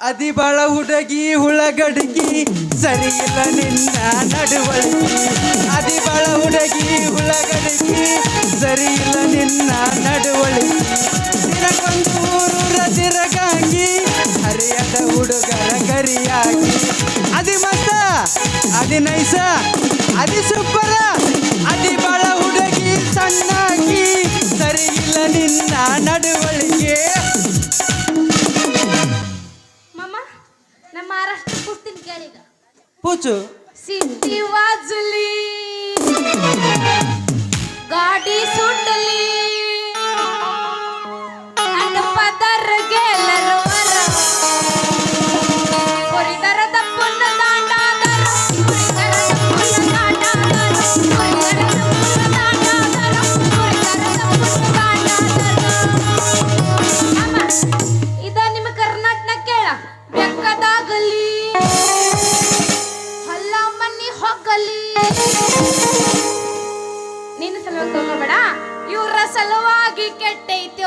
ಅದಿ ಬಾಳ ಹುಡುಗಿ, ಹುಳಗಡಗಿ ಸರಿ ಇಲ್ಲ ನಿನ್ನ ನಡುವಳಿ. ಅದಿ ಬಾಳ ಹುಡುಗಿ, ಹುಳಗಡಗಿ ಸರಿ ಇಲ್ಲ ನಿನ್ನ ನಡುವಳಿ. ತಿರಗೊಂದು ತಿರಗಾಗಿ ಹರಿಯದ ಹುಡುಗರ ಕರಿಯಾಗಿ ಅದಿ ಮಸ್ತ, ಅದಿ ನೈಸ, ಅದಿ ಸೂಪರ. ಅದಿ ಬಾಳ ಹುಡುಗಿ, ಸಣ್ಣಾಗಿ ಸರಿ ಇಲ್ಲ ನಿನ್ನ ನಡವಳಿಕೆ कोचो सिद्धी वाजली गाडी सुट ನಿನ್ನ ಸಲುವಾಗಿ ತಗೋಬೇಡ ಇವ್ರ ಸಲುವಾಗಿ ಕೆಟ್ಟೈತಿ.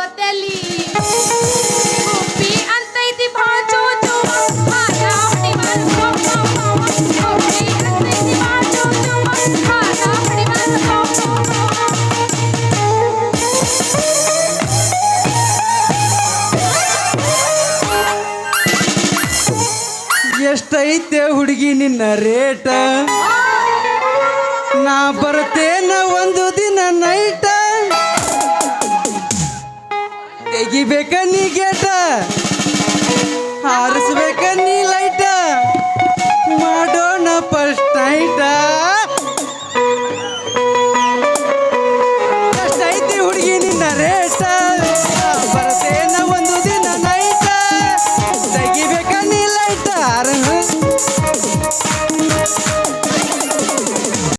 ಎಷ್ಟೈತೆ ಹುಡುಗಿ ನಿನ್ನ ರೇಟ ನಾ ಬರ್ತೇನ ತೆಗಿಬೇಕ ನೀ ಗೇಟ. ಹಾರಿಸ್ಬೇಕ ನೀ